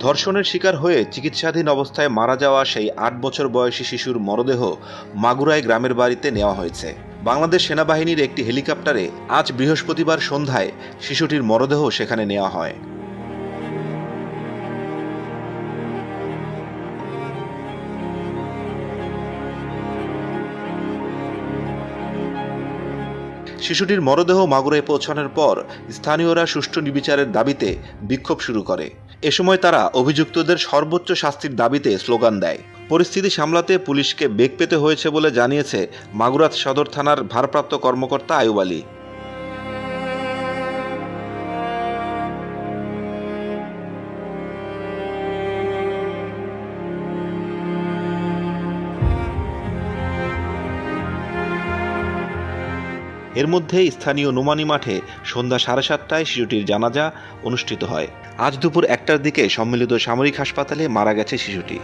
ধর্ষণের শিকার হয়ে চিকিৎসাধীন অবস্থায় মারা যাওয়া সেই আট বছর বয়সী শিশুর মরদেহ মাগুরায় গ্রামের বাড়িতে নেওয়া হয়েছে। বাংলাদেশ সেনাবাহিনীর একটি হেলিকপ্টারে আজ বৃহস্পতিবার সন্ধ্যায় শিশুটির মরদেহ সেখানে নেওয়া হয়। শিশুটির মরদেহ মাগুরায় পৌঁছানোর পর স্থানীয়রা সুষ্ঠু নির্বিচারের দাবিতে বিক্ষোভ শুরু করে। এ সময় তারা অভিযুক্তদের সর্বোচ্চ শাস্তির দাবিতে স্লোগান দেয়। পরিস্থিতি সামলাতে পুলিশকে বেগ পেতে হয়েছে বলে জানিয়েছে মাগুরাত সদর থানার ভারপ্রাপ্ত কর্মকর্তা আয়ুব আলী। এর মধ্যে স্থানীয় নুমানি মাঠে সন্ধ্যা সাড়ে সাতটায় শিশুটির জানাজা অনুষ্ঠিত হয়। আজ দুপুর একটার দিকে সম্মিলিত সামরিক হাসপাতালে মারা গেছে শিশুটি।